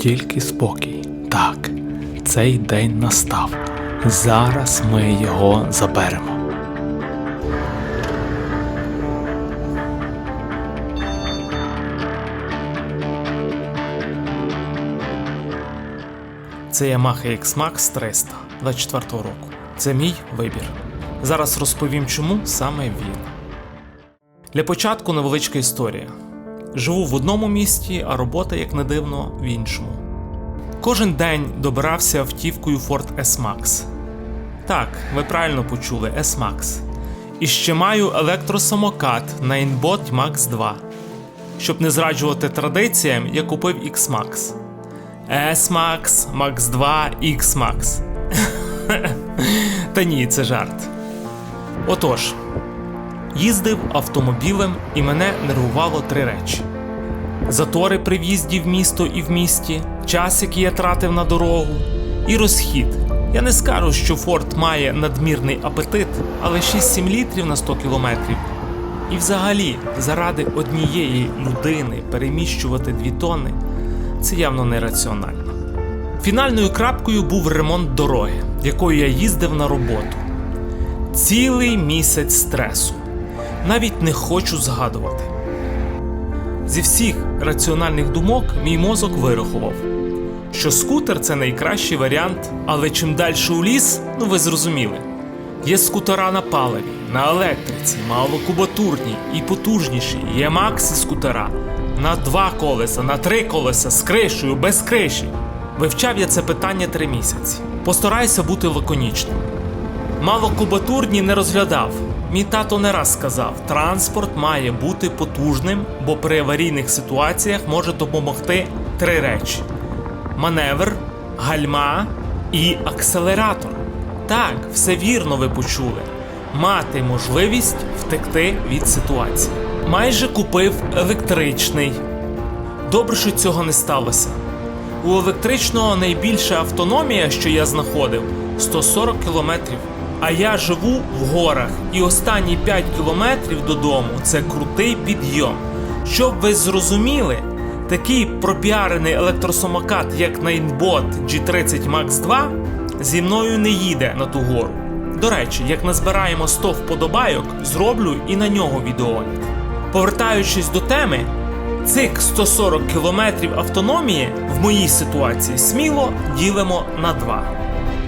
тільки спокій. Так, цей день настав. Зараз ми його заберемо. Це Yamaha X-Max 300 24 року. Це мій вибір. Зараз розповім, чому саме він. Для початку невеличка історія. Живу в одному місті, а робота, як не дивно, в іншому. Кожен день добирався автівкою Ford S-Max. Так, ви правильно почули S-Max. І ще маю електросамокат на Inbot Max 2. Щоб не зраджувати традиціям, я купив X-Max. S-Max, Max 2, X-Max. Та ні, це жарт. Отож, їздив автомобілем і мене нервувало три речі: затори при в'їзді в місто і в місті, час, який я тратив на дорогу, і розхід. Я не скажу, що Форд має надмірний апетит, але 6-7 літрів на 100 кілометрів. І взагалі, заради однієї людини переміщувати 2 тонни це явно нераціонально. Фінальною крапкою був ремонт дороги, якою я їздив на роботу. Цілий місяць стресу. Навіть не хочу згадувати. Зі всіх раціональних думок мій мозок вирахував, що скутер це найкращий варіант, але чим далі у ліс, ну ви зрозуміли. Є скутера на паливі, на електриці, малокубатурні і потужніші, є максі скутера на два колеса, на три колеса з кришею, без криші. Вивчав я це питання три місяці. Постараюся бути лаконічним. Малокубатурні не розглядав. Мій тато не раз сказав: транспорт має бути потужним, бо при аварійних ситуаціях може допомогти три речі: маневр, гальма і акселератор. Так, все вірно ви почули. Мати можливість втекти від ситуації. Майже купив електричний. Добре, що цього не сталося. У електричного найбільша автономія, що я знаходив, 140 кілометрів. А я живу в горах, і останні 5 кілометрів додому це крутий підйом. Щоб ви зрозуміли, такий пропіарений електросамокат, як Ninebot G30 Max 2, зі мною не їде на ту гору. До речі, як назбираємо 100 вподобайок, зроблю і на нього відеоогляд. Повертаючись до теми, цих 140 кілометрів автономії в моїй ситуації сміло ділимо на два.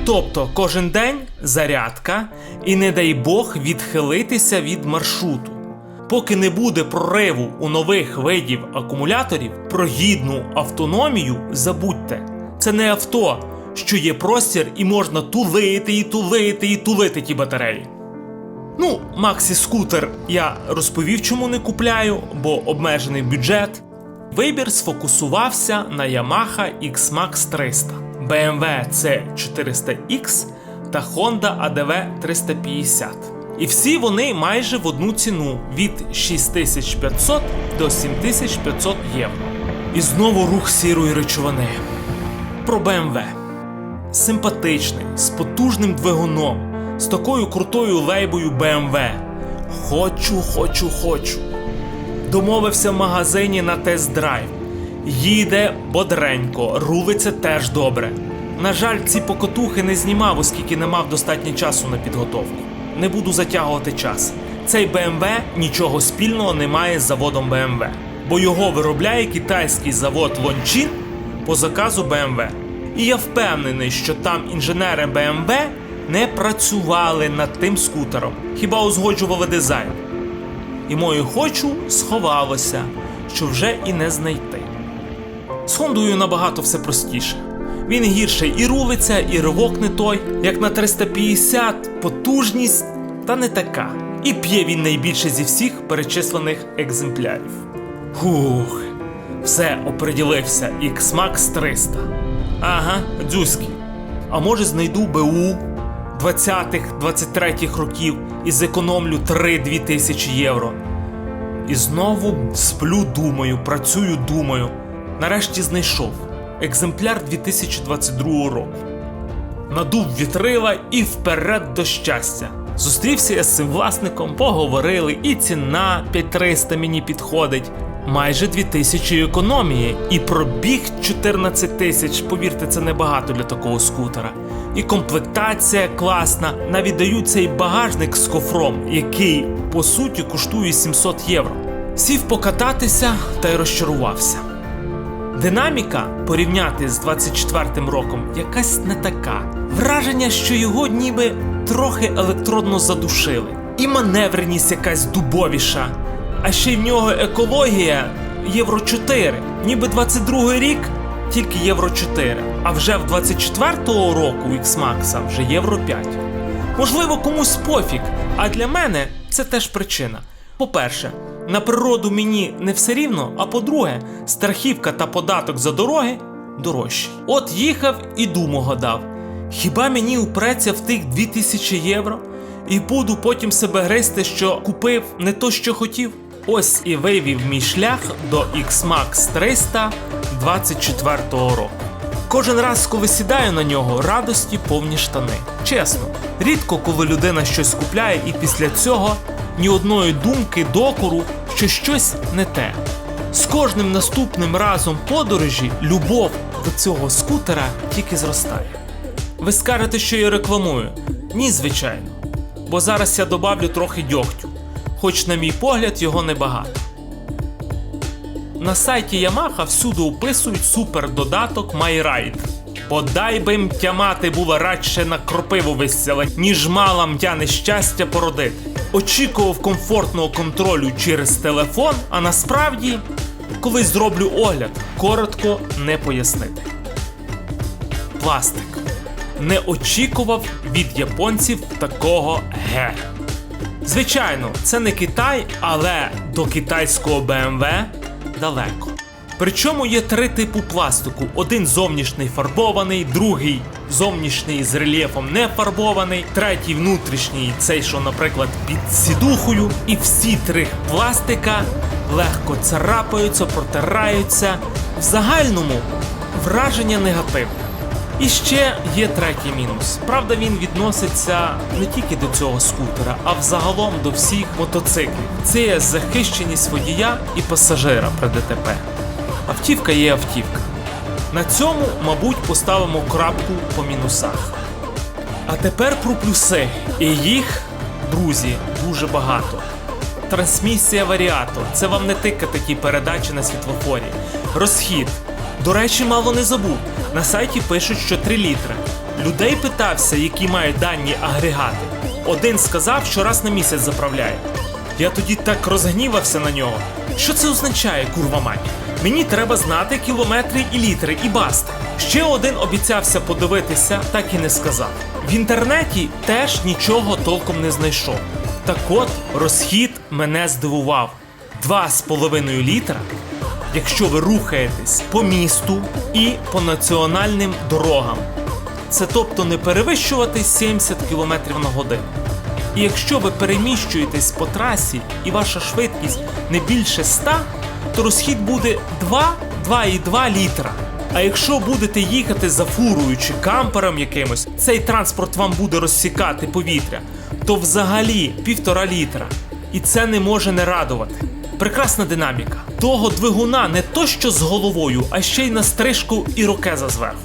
Тобто кожен день зарядка, і не дай Бог відхилитися від маршруту. Поки не буде прориву у нових видів акумуляторів, про гідну автономію забудьте. Це не авто, що є простір і можна тулити і тулити і тулити ті батареї. Ну, Максі скутер я розповів, чому не купляю, бо обмежений бюджет. Вибір сфокусувався на Yamaha X-Max 300, BMW C400X та Honda ADV 350. І всі вони майже в одну ціну від 6500 до 7500 євро. І знову рух сірої речовини. Про BMW. Симпатичний, з потужним двигуном, з такою крутою лейбою BMW. Хочу, хочу, хочу. Домовився в магазині на тест-драйв. Їде бодренько, рулиться теж добре. На жаль, ці покотухи не знімав, оскільки не мав достатньо часу на підготовку. Не буду затягувати час. Цей BMW нічого спільного не має з заводом BMW, бо його виробляє китайський завод Лончин по заказу BMW. І я впевнений, що там інженери BMW не працювали над тим скутером, хіба узгоджували дизайн. І моє хочу сховалося, що вже і не знайти. З Хондою набагато все простіше. Він гірше і рулиться, і ривок не той, як на 350, потужність та не така. І п'є він найбільше зі всіх перечислених екземплярів. Хух, все оприділився X-Max 300. Ага, дзюськи. А може знайду БУ 20-23 років і зекономлю 3-2 тисячі євро. І знову сплю, думаю, працюю, думаю. Нарешті знайшов екземпляр 2022 року. Надув вітрила і вперед до щастя. Зустрівся я з цим власником, поговорили, і ціна 5300 мені підходить. майже 2000 економії, і пробіг 14 тисяч. Повірте, це небагато для такого скутера. І комплектація класна. Навіть дають цей багажник з кофром, який по суті коштує 700 євро. Сів покататися та й розчарувався. Динаміка порівняти з 24-м роком якась не така. Враження, що його ніби трохи електронно задушили. І маневреність якась дубовіша. А ще й в нього екологія Євро 4. Ніби 22 рік, тільки Євро 4. А вже в 24-го року X-Max вже Євро 5. Можливо, комусь пофіг, а для мене це теж причина. По-перше, на природу мені не все рівно, а по-друге, страхівка та податок за дороги дорожчі. От їхав і думу гадав. Хіба мені упреться в тих 2000 євро і буду потім себе гризти, що купив не то, що хотів? Ось і вивів мій шлях до X-Max 300 24-го року. Кожен раз, коли сідаю на нього, радості повні штани. Чесно, рідко коли людина щось купляє, і після цього ні одної думки докору, що щось не те. З кожним наступним разом подорожі любов до цього скутера тільки зростає. Ви скажете, що я рекламую? Ні, звичайно. Бо зараз я добавлю трохи дьогтю, хоч, на мій погляд, його небагато. На сайті Yamaha всюди описують супер додаток MyRide. Подай би м тямати була радше на кропиву висіла, ніж мала мтя нещастя породити. Очікував комфортного контролю через телефон, а насправді, коли зроблю огляд, коротко не пояснити. Пластик. Не очікував від японців такого ге. Звичайно, це не Китай, але до китайського BMW далеко. Причому є три типу пластику: один зовнішній фарбований, другий зовнішній з рельєфом не фарбований, третій внутрішній, цей, що, наприклад, під сідухою. І всі три пластика легко царапаються, протираються. В загальному враження негативне. І ще є третій мінус. Правда, він відноситься не тільки до цього скутера, а взагалом до всіх мотоциклів. Це є захищеність водія і пасажира при ДТП. Автівка є автівка. На цьому, мабуть, поставимо крапку по мінусах. А тепер про плюси. І їх, друзі, дуже багато. Трансмісія варіатор. Це вам не тикати ті передачі на світлофорі. Розхід. До речі, мало не забув. На сайті пишуть, що 3 літри. Людей питався, які мають дані агрегати. Один сказав, що раз на місяць заправляє. Я тоді так розгнівався на нього. Що це означає, курва мать? Мені треба знати кілометри і літри, і баста. Ще один обіцявся подивитися, так і не сказав. В інтернеті теж нічого толком не знайшов. Так от, розхід мене здивував: 2,5 літра якщо ви рухаєтесь по місту і по національним дорогам. Це тобто не перевищувати 70 км на годину. І якщо ви переміщуєтесь по трасі і ваша швидкість не більше 100, то розхід буде 2-2,2 літра. А якщо будете їхати за фурою чи кампером якимось, цей транспорт вам буде розсікати повітря, то взагалі півтора літра. І це не може не радувати. Прекрасна динаміка. Того двигуна не то що з головою, а ще й на стрижку і рокеза зверху.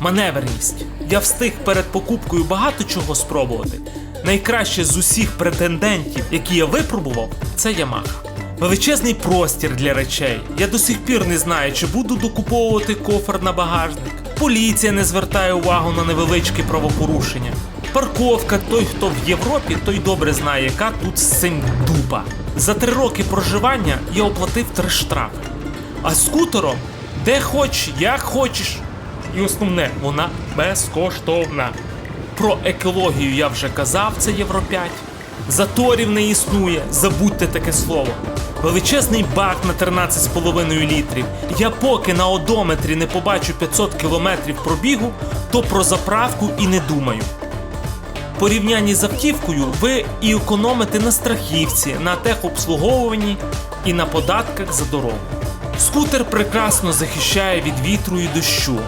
Маневреність. Я встиг перед покупкою багато чого спробувати. Найкраще з усіх претендентів, які я випробував, це Yamaha. Величезний простір для речей. Я до сих пір не знаю, чи буду докуповувати кофер на багажник. Поліція не звертає увагу на невеличкі правопорушення. Парковка, той, хто в Європі, той добре знає, яка тут з цим дупа. За три роки проживання я оплатив три штрафи. А скутером де хоч, як хочеш. І основне, вона безкоштовна. Про екологію я вже казав, це Євро 5. Заторів не існує, забудьте таке слово. Величезний бак на 13,5 літрів. Я поки на одометрі не побачу 500 кілометрів пробігу, то про заправку і не думаю. Порівнянні з автівкою ви і економите на страхівці, на техобслуговуванні і на податках за дорогу. Скутер прекрасно захищає від вітру і дощу.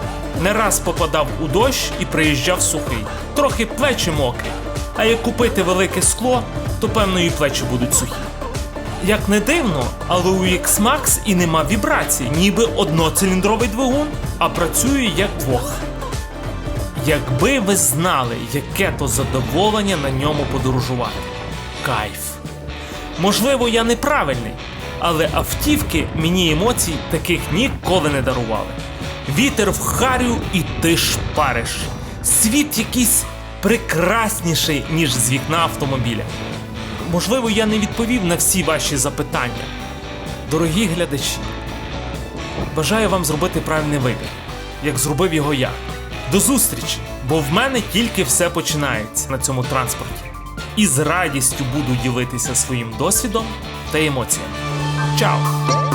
Не раз попадав у дощ і приїжджав сухий. Трохи плечі мокрі. А як купити велике скло, то певно і плечі будуть сухі. Як не дивно, але у X-Max і нема вібрацій, ніби одноциліндровий двигун, а працює як двох. Якби ви знали, яке то задоволення на ньому подорожувати. Кайф. Можливо, я неправильний, але автівки мені емоцій таких ніколи не дарували. Вітер в харю і ти шпариш. Світ якийсь прекрасніший, ніж з вікна автомобіля. Можливо, я не відповів на всі ваші запитання. Дорогі глядачі, бажаю вам зробити правильний вибір, як зробив його я. До зустрічі, бо в мене тільки все починається на цьому транспорті. І з радістю буду ділитися своїм досвідом та емоціями. Чао!